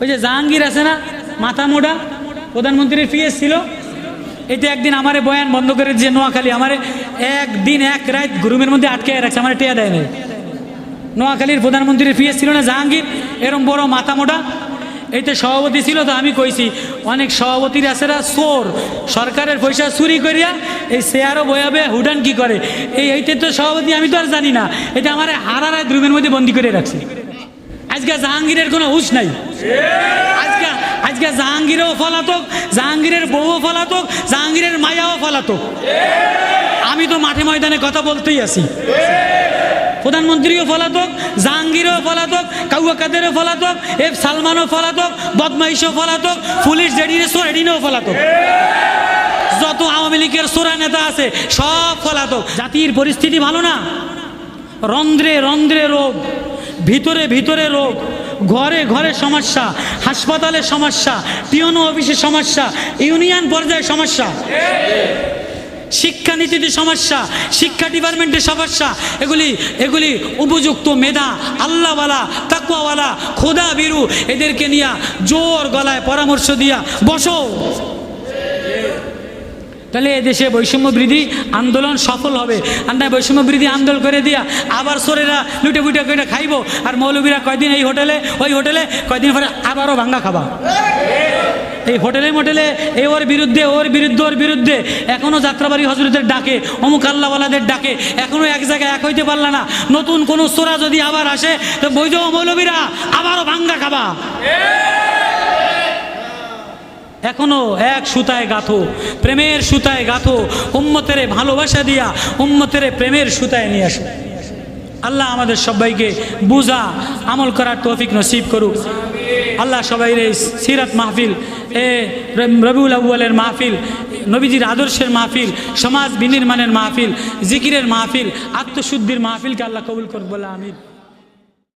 ওই যে জাহাঙ্গীর আছে না? মাথা মোড়া প্রধানমন্ত্রীর পিএস ছিল এটা একদিন আমারে বয়ান বন্ধ করে যে নোয়াখালী। আমারে একদিন, এক রাত রুমের মধ্যে আটকে রাখছে, আমার টেয়া দেয় নাই। নোয়াখালীর প্রধানমন্ত্রীর পিএস ছিল না, জাহাঙ্গীর? এরম বড় মাথা মোটা। এইতে সভাপতি ছিল তো, আমি কইছি, অনেক সভাপতির আছেরা চোর। সরকারের পয়সা চুরি করিয়া এই শেয়ারও বয়াবে হুডান কি করে? এই এইতে তো সভাপতি, আমি তো আর জানি না। এটা আমার হারা রাত রুমের মধ্যে বন্দি করে রাখছে। আজকে জাহাঙ্গীরের কোনো হুশ নাই। আজকে আজকে জাহাঙ্গীরও ফলাতক, জাহাঙ্গীরের বউও ফলাতক, জাহাঙ্গীরের মায়াও ফলাতক। আমি তো মাঠে ময়দানে কথা বলতেই আছি। প্রধানমন্ত্রীও ফলাতক, জাহাঙ্গীরও ফলাতক, কাউয়া কাদেরও ফলাতক, এফ সালমানও ফলাতক, বদমাইশও ফলাতক, পুলিশ জেডিনে সোরেডিনেও ফলাতক। যত আওয়ামী লীগের সোরা নেতা আছে, সব ফলাতক। জাতির পরিস্থিতি ভালো না? রন্ধ্রে রন্ধ্রে রোগ। ভিতরে ভিতরে রোগ, ঘরে ঘরে সমস্যা, হাসপাতালে সমস্যা টিওনো অফিসে সমস্যা, ইউনিয়ন পর্যায়ে সমস্যা। শিক্ষানীতিতে সমস্যা, শিক্ষা ডিপার্টমেন্টের সমস্যা, এগুলি এগুলি উপযুক্ত মেধা, আল্লাহওয়ালা তাকুয়াওয়ালা খোদা বিরু এদেরকে নিয়ে জোর গলায় পরামর্শ দিয়া বসো। তাহলে এদেশে বৈষম্য বৃদ্ধি, আন্দোলন সফল হবে। আর না বৈষম্য বৃদ্ধি আন্দোলন করে দিয়া আবার সোরেরা লুটে বুটে করে খাইবো। আর মৌলবীরা কয়দিন এই হোটেলে, ওই হোটেলে কয়দিন পরে আবারও ভাঙ্গা খাবা। এই হোটেলে মোটেলে এ ওর বিরুদ্ধে ওর বিরুদ্ধে ওর বিরুদ্ধে। এখনও যাত্রাবাড়ি হজরতের ডাকে, অমুক আল্লাহওয়ালাদের ডাকে। এখনও এক জায়গায় এক হইতে পারলা না। নতুন কোনো সোরা যদি আবার আসে, তো বৈধ মৌলবীরা আবারও ভাঙ্গা খাবা। এখনও এক সুতায় গাথো, প্রেমের সুতায় গাথো, উম্মতেরে ভালোবাসা দিয়া উম্মতেরে প্রেমের সুতায় নিয়ে আসো। আল্লাহ আমাদের সবাইকে বুঝা, আমল করার তৌফিক নসিব করুক। আল্লাহ সবাই রে সিরাত মাহফিল, এ রব- রবিউল আউ্বালের মাহফিল, নবীজির আদর্শের মাহফিল, সমাজ বিনির্মাণের মাহফিল, জিকিরের মাহফিল, আত্মশুদ্ধির মাহফিলকে আল্লাহ কবুল করুক বলে আমির